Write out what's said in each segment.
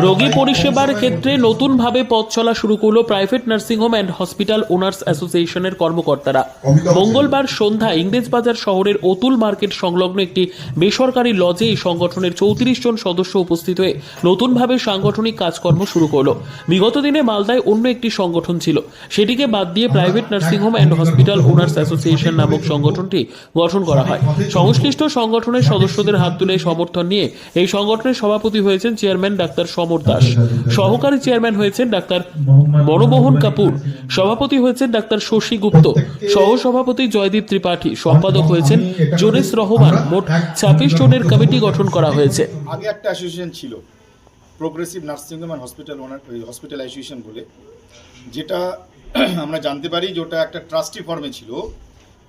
রোগী পরিষেবার ক্ষেত্রে নতুনভাবে পথ চলা শুরু করল private nursing home and hospital owners অ্যাসোসিয়েশনের কর্মকর্তারা। মঙ্গলবার সন্ধ্যায় ইংরেজবাজার শহরের অতুল মার্কেট সংলগ্ন একটি বেসরকারি লজে এই সংগঠনের চৌত্রিশ জন সদস্য উপস্থিত হয়ে নতুনভাবে সাংগঠনিক কাজকর্ম শুরু করল। বিগত দিনে মালদায় অন্য একটি সংগঠন ছিল। সেটিকে বাদ দিয়ে private nursing home and hospital owners association নামক সংগঠনটি গঠন করা হয়। সংশ্লিষ্ট সংগঠনের সদস্যদের হাত তুলে সমর্থন নিয়ে এই সংগঠনের সভাপতি হয়েছেন চেয়ারম্যান ডাক্তার সমর দাস। সহকারী চেয়ারম্যান হয়েছেন ডাক্তার মনমোহন কাপুর। সভাপতি হয়েছেন ডাক্তার শশী গুপ্ত। সহসভাপতি জয়দীপ ত্রিপাঠী। সম্পাদক হয়েছেন জোনেস রহমান। মোট ছাব্বিশ জনের কমিটি গঠন করা হয়েছে। আগে একটা অ্যাসোসিয়েশন ছিল progressive nursing home and hospital owner hospital association বলে। যেটা আমরা জানতে পারি যে ওটা একটা ট্রাস্টি ফর্মে ছিল।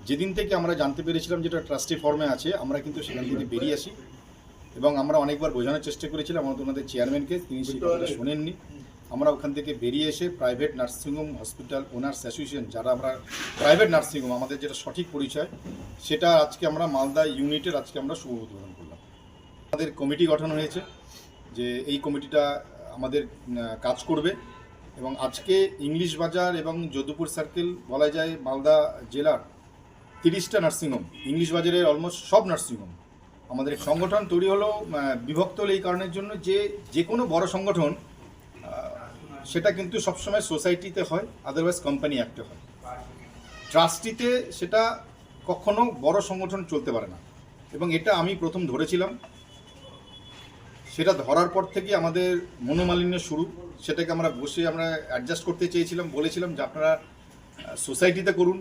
যেদিন থেকে আমরা জানতে পেরেছিলাম যেটা ট্রাস্টি ফর্মে আছে, আমরা কিন্তু সেখান থেকে বেরিয়ে আসি। এবং আমরা অনেকবার বোঝানোর চেষ্টা করেছিলাম আমাদের ওনাদের চেয়ারম্যানকে তিনি সেই কথাটা শোনেননি। আমরা ওখান থেকে বেরিয়ে এসে private nursing home hospital owners association যারা আমরা প্রাইভেট নার্সিংহোম আমাদের যেটা সঠিক পরিচয় সেটা আজকে আমরা মালদা ইউনিটের আজকে আমরা শুভ উদ্বোধন করলাম। আমাদের কমিটি গঠন হয়েছে যে এই কমিটিটা আমাদের কাজ করবে এবং আজকে ইংলিশ বাজার এবং যদুপুর সার্কেল বলা যায় মালদা জেলার তিরিশটা নার্সিংহোম ইংলিশ বাজারের অলমোস্ট সব নার্সিংহোম আমাদের সংগঠন তৈরি হলো বিভক্ত হলো এই কারণের জন্য যে যে কোনো বড় সংগঠন সেটা কিন্তু সবসময় সোসাইটিতে হয় আদারওয়াইজ কোম্পানি অ্যাক্টে হয়। ট্রাস্টিতে সেটা কখনো বড় সংগঠন চলতে পারে না। এবং এটা আমি প্রথম ধরেছিলাম। সেটা ধরার পর থেকে আমাদের মনোমালিন্য শুরু। সেটাকে আমরা বসে আমরা অ্যাডজাস্ট করতে চেয়েছিলাম, বলেছিলাম যে আপনারা সোসাইটিতে করুন।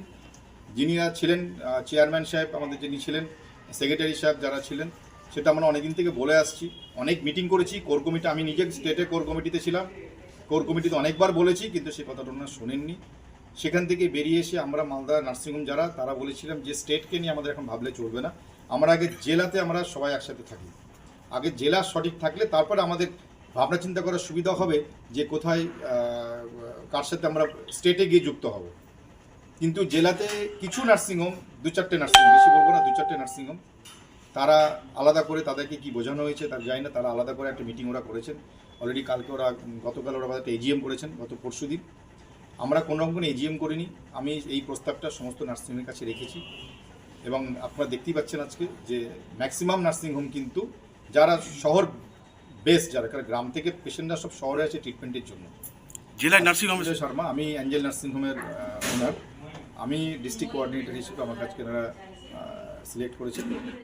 যিনি ছিলেন চেয়ারম্যান সাহেব আমাদের যিনি ছিলেন সেক্রেটারি সাহেব যারা ছিলেন, সেটা আমরা অনেকদিন থেকে বলে আসছি। অনেক মিটিং করেছি, কোর কমিটি, আমি নিজে স্টেটে কোর কমিটিতে ছিলাম। কোর কমিটিতে অনেকবার বলেছি, কিন্তু সে কথাটা ওনারা শোনেননি। সেখান থেকে বেরিয়ে এসে আমরা মালদা নার্সিংহোম যারা, তারা বলেছিলাম যে স্টেটকে নিয়ে আমাদের এখন ভাবলে চলবে না। আমরা আগে জেলাতে আমরা সবাই একসাথে থাকি। আগে জেলা সঠিক থাকলে তারপরে আমাদের ভাবনা চিন্তা করার সুবিধা হবে যে কোথায় কার সাথে আমরা স্টেটে গিয়ে যুক্ত হব। কিন্তু জেলাতে কিছু নার্সিংহোম দু চারটে নার্সিংহোম বেশি বলব না দু চারটে নার্সিংহোম তারা আলাদা করে তাদেরকে কি বোঝানো হয়েছে তার জানি না তারা আলাদা করে একটা মিটিং ওরা করেছেন। অলরেডি কালকে ওরা গতকাল ওরা একটা এজিএম করেছেন গত পরশু দিন। আমরা কোনো রকম কোনো এজিএম করিনি আমি এই প্রস্তাবটা সমস্ত নার্সিংহোমের কাছে রেখেছি। এবং আপনারা দেখতেই পাচ্ছেন আজকে যে ম্যাক্সিমাম নার্সিংহোম কিন্তু যারা শহর বেস যারা কারণ গ্রাম থেকে পেশেন্টরা সব শহরে আছে ট্রিটমেন্টের জন্য। জেলায় নার্সিংহোম শর্মা আমি অ্যাঞ্জেল নার্সিংহোমের ওনার আমি ডিস্ট্রিক্ট কোঅর্ডিনেটর হিসেবে আমার কাছে এনারা সিলেক্ট করেছেন।